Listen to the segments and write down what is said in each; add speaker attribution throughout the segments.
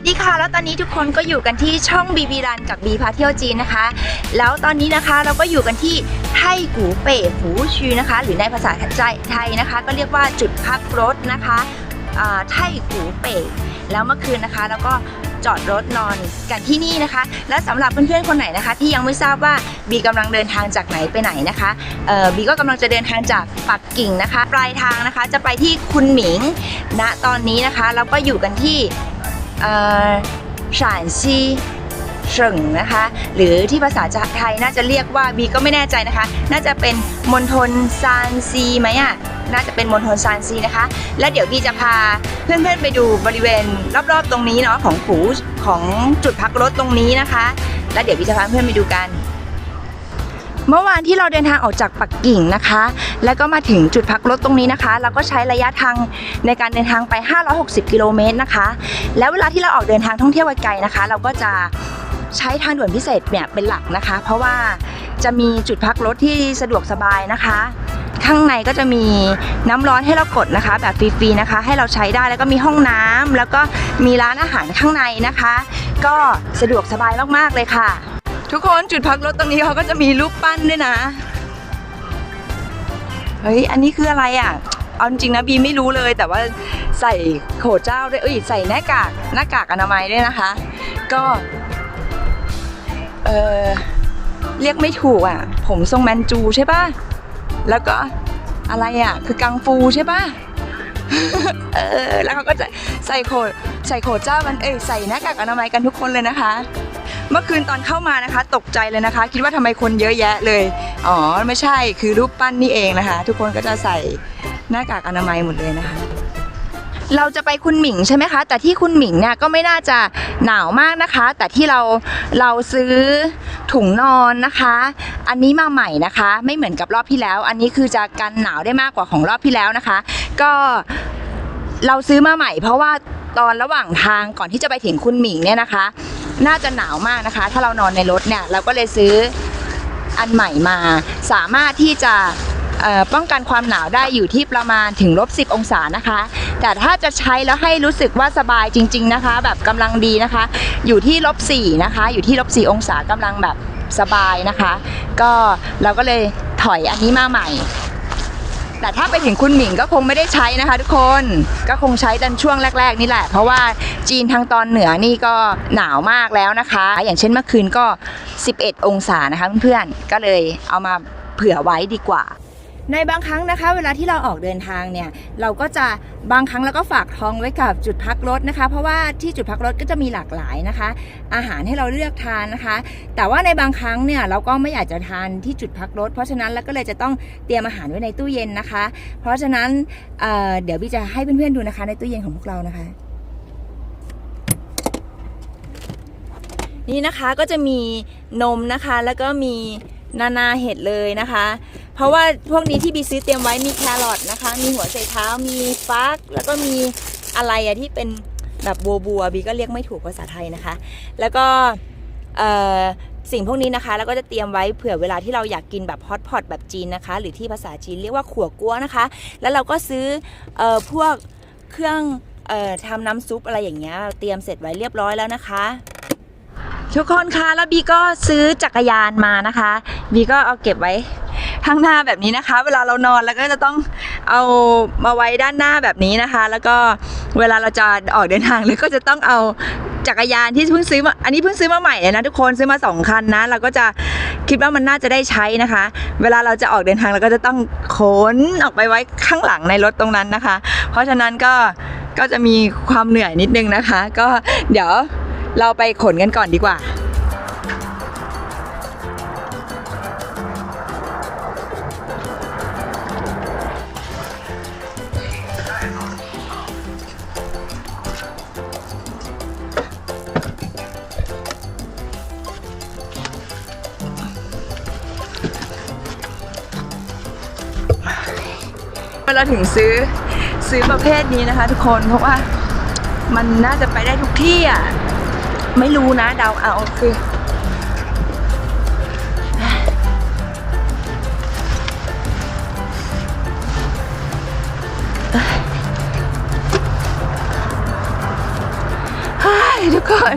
Speaker 1: วัสดีค่ะ แล้วตอนนี้ทุกคนก็อยู่กันที่ช่องบีบีรันกับบีพาเที่ยวจีนนะคะ แล้วตอนนี้นะคะเราก็อยู่กันที่ไทกูเป่ฝูชีนะคะ หรือในภาษาไทยนะคะ ก็เรียกว่าจุดพักรถนะคะไทกูเป่แล้วเมื่อคืนนะคะ แล้วก็จอดรถนอนกันที่นี่นะคะ และสำหรับเพื่อนๆคนไหนนะคะ ที่ยังไม่ทราบว่าบีกำลังเดินทางจากไหนไปไหนนะคะบีก็กำลังจะเดินทางจากปักกิ่งนะคะ ปลายทางนะคะจะไปที่คุนหมิงณตอนนี้นะคะเราก็อยู่กันที่ ฉานซีเฉิงนะคะ หรือที่ภาษาไทยน่าจะเรียกว่าบีก็ไม่แน่ใจนะคะ น่าจะเป็นมณฑลซานซีไหมอะน่าจะเป็นมณฑลซานซีนะคะ แล้วเดี๋ยวบีจะพาเพื่อนๆไปดูบริเวณรอบๆตรงนี้เนาะของฝูของจุดพักรถตรงนี้นะคะ แล้วเดี๋ยวบีจะพาเพื่อนไปดูกัน เมื่อวานที่เราเดินทางออกจากปักกิ่งนะคะ แล้วก็มาถึงจุดพักรถตรงนี้นะคะ เราก็ใช้ระยะทางในการเดินทางไป 560 กิโลเมตรนะคะ แล้วเวลาที่เราออกเดินทางท่องเที่ยวไกลๆนะคะ เราก็จะใช้ทางด่วนพิเศษเนี่ยเป็นหลักนะคะ เพราะว่าจะมีจุดพักรถที่สะดวกสบายนะคะ ข้างในก็จะมีน้ำร้อนให้เรากดนะคะ แบบฟรีๆนะคะ ให้เราใช้ได้แล้วก็มีห้องน้ำแล้วก็มีร้านอาหารข้างในนะคะ ก็สะดวกสบายมากๆเลยค่ะ ทุกคนจุดพักรถตรงนี้เขาก็จะมีรูปปั้นด้วยนะ เฮ้ย อันนี้คืออะไรอะ เอาจริงนะบีไม่รู้เลย แต่ว่าใส่โขเจ้าด้วย เอ้ย ใส่หน้ากากหน้ากากอนามัยด้วยนะคะ ก็ เออเรียกไม่ถูกอะ ผมทรงแมนจูใช่ป่ะ แล้วก็อะไรอะ คือกังฟูใช่ป่ะเออ แล้วเขาก็จะใส่โขใส่โขเจ้ากัน เอ้ย ใส่หน้ากากอนามัยกันทุกคนเลยนะคะ เมื่อคืนตอนเข้ามานะคะ ตกใจเลยนะคะ คิดว่าทำไมคนเยอะแยะเลย อ๋อไม่ใช่คือรูปปั้นนี่เองนะคะ ทุกคนก็จะใส่หน้ากากอนามัยหมดเลยนะคะ เราจะไปคุณหมิงใช่ไหมคะ แต่ที่คุณหมิงเนี่ยก็ไม่น่าจะหนาวมากนะคะ แต่ที่เราเราซื้อถุงนอนนะคะ อันนี้มาใหม่นะคะ ไม่เหมือนกับรอบที่แล้ว อันนี้คือจะกันหนาวได้มากกว่าของรอบที่แล้วนะคะ ก็เราซื้อมาใหม่ เพราะว่าตอนระหว่างทางก่อนที่จะไปถึงคุณหมิงเนี่ยนะคะ น่าจะหนาวมากนะคะ ถ้าเรานอนในรถเนี่ยเราก็เลยซื้ออันใหม่มา สามารถที่จะป้องกันความหนาวได้อยู่ที่ประมาณถึงลบ10 องศานะคะ แต่ถ้าจะใช้แล้วให้รู้สึกว่าสบายจริง ๆนะคะ แบบกำลังดีนะคะ อยู่ที่ลบ4นะคะ อยู่ที่ลบ4องศากำลังแบบสบายนะคะ ก็เราก็เลยถอยอันนี้มาใหม่ แต่ถ้าไปถึงคุณหมิงก็คงไม่ได้ใช้นะคะ ทุกคนก็คงใช้ดันช่วงแรก ๆ นี่แหละ เพราะว่าจีนทางตอนเหนือนี่ก็หนาวมากแล้วนะคะ อย่างเช่นเมื่อคืนก็ 11 องศานะคะเพื่อนๆก็เลยเอามาเผื่อไว้ดีกว่า ในบางครั้งนะคะ เวลาที่เราออกเดินทางเนี่ยเราก็จะบางครั้งเราก็ฝากท้องไว้กับจุดพักรถนะคะ เพราะว่าที่จุดพักรถก็จะมีหลากหลายนะคะ อาหารให้เราเลือกทานนะคะ แต่ว่าในบางครั้งเนี่ยเราก็ไม่อยากจะทานที่จุดพักรถ เพราะฉะนั้นเราก็เลยจะต้องเตรียมอาหารไว้ในตู้เย็นนะคะ เพราะฉะนั้นเเดี๋ยวพี่จะให้เพื่อนๆดูนะคะ ในตู้เย็นของพวกเรานะคะนี่นะคะก็จะมีนมนะคะแล้วก็มี นานาเห็ดเลยนะคะ เพราะว่าพวกนี้ที่บีซื้อเตรียมไว้มีแครอทนะคะ มีหัวไชเท้ามีฟัก แล้วก็มีอะไรอะที่เป็นแบบบัวบัวบีก็เรียกไม่ถูกภาษาไทยนะคะ แล้วก็สิ่งพวกนี้นะคะแล้วก็จะเตรียมไว้เผื่อเวลาที่เราอยากกินแบบฮอตพอตแบบจีนนะคะ หรือที่ภาษาจีนเรียกว่าขั่วกั้วนะคะ แล้วเราก็ซื้อออพวกเครื่องออทำน้ำซุปอะไรอย่างเงี้ยเตรียมเสร็จไว้เรียบร้อยแล้วนะคะ ทุกคนคะแล้วบีก็ซื้อจักรยานมานะคะ บีก็เอาเก็บไว้ข้างหน้าแบบนี้นะคะ เวลาเรานอนแล้วก็จะต้องเอามาไว้ด้านหน้าแบบนี้นะคะ แล้วก็เวลาเราจะออกเดินทางเลยก็จะต้องเอาจักรยานที่เพิ่งซื้อมาอันนี้เพิ่งซื้อมาใหม่เลยนะทุกคนซื้อมาสองคันนะเราก็จะคิดว่ามันน่าจะได้ใช้นะคะ เวลาเราจะออกเดินทางเราก็จะต้องขนออกไปไว้ข้างหลังในรถตรงนั้นนะคะ เพราะฉะนั้นก็ก็จะมีความเหนื่อยนิดนึงนะคะ ก็เดี๋ยว เราไปขนกันก่อนดีกว่าเราถึงซื้อซื้อประเภทนี้นะคะทุกคนเพราะว่ามันน่าจะไปได้ทุกที่อะ ไม่รู้นะเดาเอาคือเฮ้ยทุกคน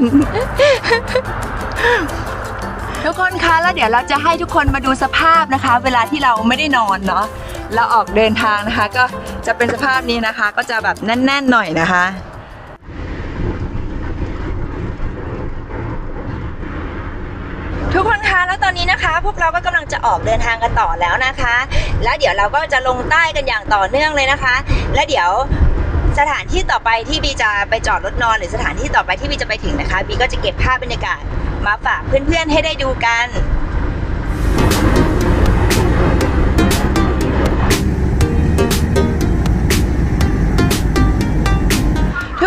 Speaker 1: ทุกคนคะแล้วเดี๋ยวเราจะให้ทุกคนมาดูสภาพนะคะ เวลาที่เราไม่ได้นอนเนาะเราออกเดินทางนะคะ ก็จะเป็นสภาพนี้นะคะ ก็จะแบบแน่น ๆ หน่อยนะคะ ทุกคนคะ แล้วตอนนี้นะคะ พวกเราก็กำลังจะออกเดินทางกันต่อแล้วนะคะ แล้วเดี๋ยวเราก็จะลงใต้กันอย่างต่อเนื่องเลยนะคะ และเดี๋ยวสถานที่ต่อไปที่บีจะไปจอดรถนอน หรือสถานที่ต่อไปที่บีจะไปถึงนะคะบีก็จะเก็บภาพบรรยากาศมาฝากเพื่อนๆให้ได้ดูกัน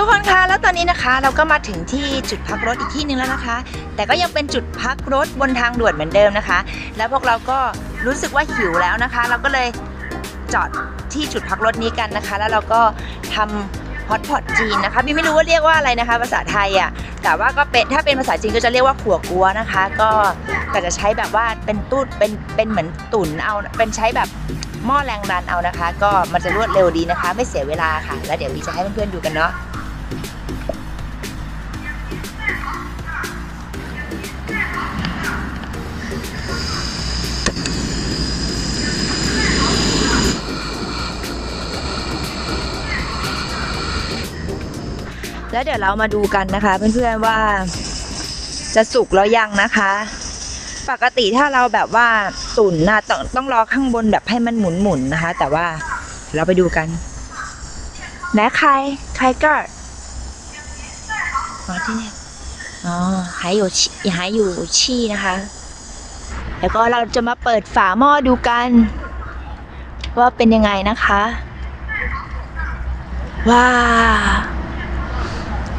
Speaker 1: กคนคะแล้วตอนนี้นะคะเราก็มาถึงที่จุดพักรถอีกที่หนึ่งแล้วนะคะ แต่ก็ยังเป็นจุดพักรถบนทางด่วนเหมือนเดิมนะคะ แล้วพวกเราก็รู้สึกว่าหิวแล้วนะคะ เราก็เลยจอดที่จุดพักรถนี้กันนะคะ แล้วเราก็ทำฮอตพอตจีนนะคะบีไม่รู้ว่าเรียกว่าอะไรนะคะ ภาษาไทยอะแต่ว่าก็เป็นถ้าเป็นภาษาจีนก็จะเรียกว่าขัวกัวนะคะ ก็ก็จะใช้แบบว่าเป็นตู้เป็นเป็นเหมือนตุ๋นเอาเป็นใช้แบบหม้อแรงดันเอานะคะ ก็มันจะรวดเร็วดีนะคะ ไม่เสียเวลาค่ะ แล้วเดี๋ยวบีจะให้เพื่อนๆดูกันเนาะ แล้วเดี๋ยวเรามาดูกันนะคะ เพื่อนๆว่าจะสุกแล้วยังนะคะ ปกติถ้าเราแบบว่าตุ๋นนะต้องต้องรอข้างบนแบบให้มันหมุนๆนะคะ แต่ว่าเราไปดูกันไหนใครใครก็อ๋อที่นี่อ๋อหายอยู่หายอยู่ชี่นะคะ แล้วก็เราจะมาเปิดฝาหม้อดูกัน ว่าเป็นยังไงนะคะ ว้า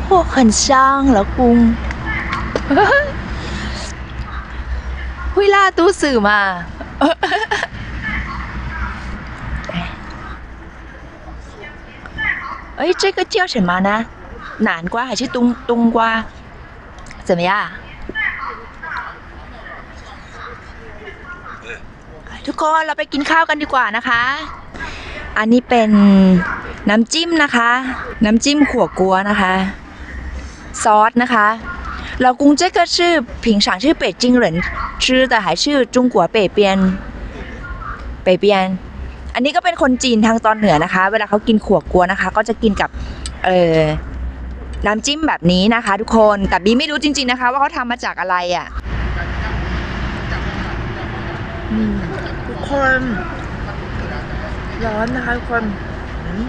Speaker 1: 我很香，老公。会拉肚子吗？哎，这个叫什么呢？南瓜还是冬冬瓜？怎么样？ทุกคนเราไปกินข้าวกันดีกว่านะคะ อันนี้เป็นน้ำจิ้มนะคะ น้ำจิ้มขั่วกัวนะคะ ซอสนะคะ老公这个是平常是北京人吃的还是中国北边北边อันนี้ก็เป็นคนจีนทางตอนเหนือนะคะ เวลาเขากินขั่วกัวนะคะ ก็จะกินกับเออน้ำจิ้มแบบนี้นะคะ ทุกคนแต่บีไม่รู้จริง ๆนะคะ ว่าเขาทำมาจากอะไรอ่ะอืมทุกคนร้อนนะคะทุกคนอืม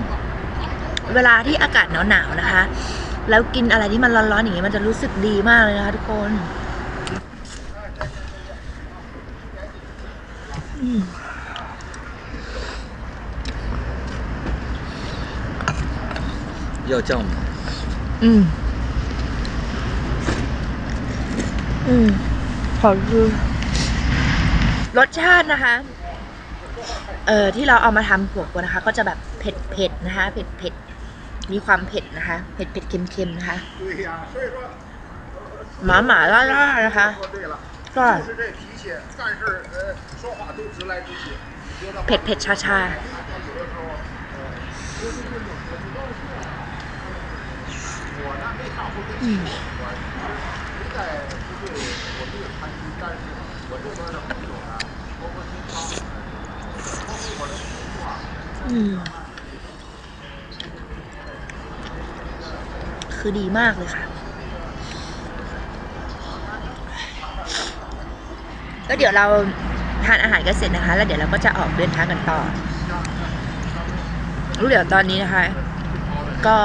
Speaker 1: เวลาที่อากาศหนาวๆนะคะ แล้วกินอะไรที่มันร้อนๆอย่างเงี้ยมันจะรู้สึกดีมากเลยนะคะทุกคนเย
Speaker 2: อะจัง
Speaker 1: อืม อืมขอดูรสชาตินะคะ เอ่อที่เราเอามาทำผัวกวนนะคะ ก็จะแบบเผ็ดๆนะคะ เผ็ดๆ มีความเผ็ดนะคะ เผ็ดเผ็ดเค็มเค็มนะคะ หมาหมาล่าล่านะคะก็เผ็ดเผ็ดชาชาอืม คือดีมากเลยค่ะ ก็เดี๋ยวเราทานอาหารกันเสร็จนะคะ แล้วเดี๋ยวเราก็จะออกเดินทางกันต่อรู้เดี๋ยวตอนนี้นะคะ ก็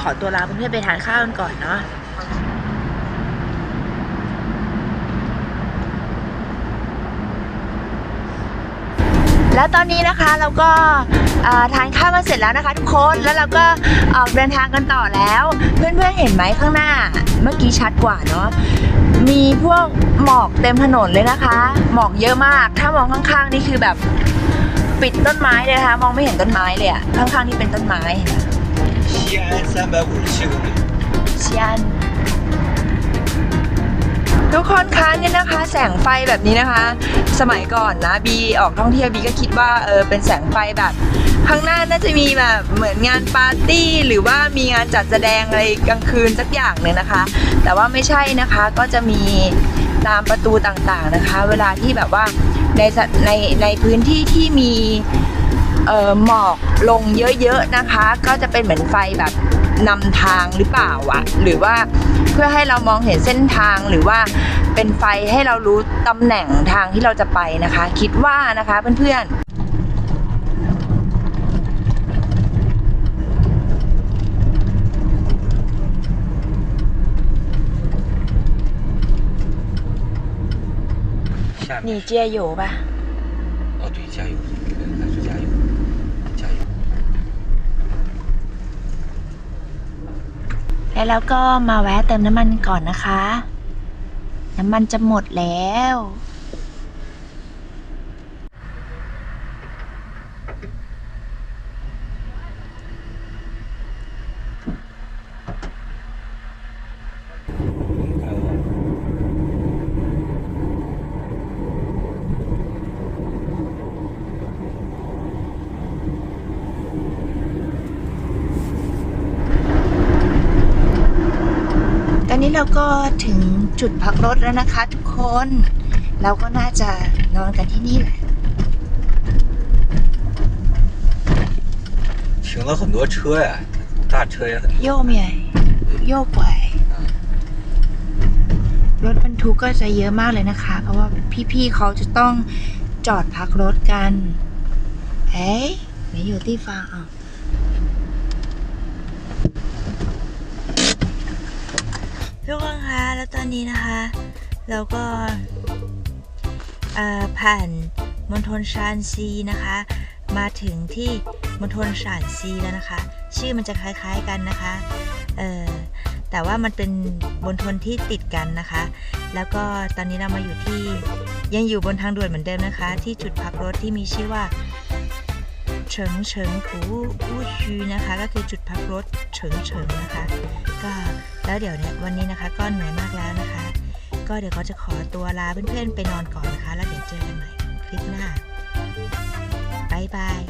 Speaker 1: ขอตัวลาเพื่อนๆไปทานข้าวกันก่อนเนาะ แล้วตอนนี้นะคะเราก็ทานข้าวมาเสร็จแล้วนะคะทุกคนแล้วเราก็ออกเดินทางกันต่อแล้ว เพื่อนๆเห็นไหมข้างหน้า เมื่อกี้ชัดกว่าเนาะมีพวกหมอกเต็มถนนเลยนะคะ หมอกเยอะมาก ถ้ามองข้างๆนี่คือแบบปิดต้นไม้เลยนะคะ มองไม่เห็นต้นไม้เลยอะข้างๆนี่เป็นต้นไม้เชียน ทุกคนคะเนี่ยนะคะ แสงไฟแบบนี้นะคะ สมัยก่อนนะบีออกท่องเที่ยวบีก็คิดว่าเออเป็นแสงไฟแบบข้างหน้าน่าจะมีแบบเหมือนงานปาร์ตี้หรือว่ามีงานจัดแสดงอะไรกลางคืนสักอย่างหนึ่งนะคะ แต่ว่าไม่ใช่นะคะก็จะมีตามประตูต่างๆนะคะ เวลาที่แบบว่าในในในพื้นที่ที่มีเออหมอกลงเยอะๆนะคะ ก็จะเป็นเหมือนไฟแบบ นำทางหรือเปล่าอะหรือว่าเพื่อให้เรามองเห็นเส้นทางหรือว่าเป็นไฟให้เรารู้ตำแหน่งทางที่เราจะไปนะคะ คิดว่านะคะเพื่อนๆ
Speaker 2: 下面
Speaker 1: 你接油吧。
Speaker 2: 哦，对，加油，
Speaker 1: แล้วเราก็มาแวะเติมน้ำมันก่อนนะคะ น้ำมันจะหมดแล้ว ตอนนี้ เราก็ถึงจุดพักรถแล้วนะคะทุกคน เราก็น่าจะนอนกันที่นี่แหละ
Speaker 2: 停了很多车呀，大车也很多。
Speaker 1: โยกเมียโยกไกวรถบรรทุกก็จะเยอะมากเลยนะคะ เพราะว่าพี่ๆเขาจะต้องจอดพักรถกัน เอ้ยไม่อยู่ที่ฟังอ่ะ ตอนนี้นะคะ เราก็ผ่านมณฑลชานซีนะคะ มาถึงที่มณฑลฉานซีแล้วนะคะ ชื่อมันจะคล้ายๆกันนะคะเออแต่ว่ามันเป็นมณฑลที่ติดกันนะคะ แล้วก็ตอนนี้เรามาอยู่ที่ยังอยู่บนทางด่วนเหมือนเดิมนะคะ ที่จุดพักรถที่มีชื่อว่า เฉิงเฉิงผูอู้ชีนะคะ ก็คือจุดพักรถเฉิงเฉิงนะคะ ก็แล้วเดี๋ยวเนี่ยวันนี้นะคะก็เหนื่อยมากแล้วนะคะ ก็เดี๋ยวเขาจะขอตัวลาเพื่อนๆไปนอนก่อนนะคะ แล้วเดี๋ยวเจอกันใหม่คลิปหน้าบายบาย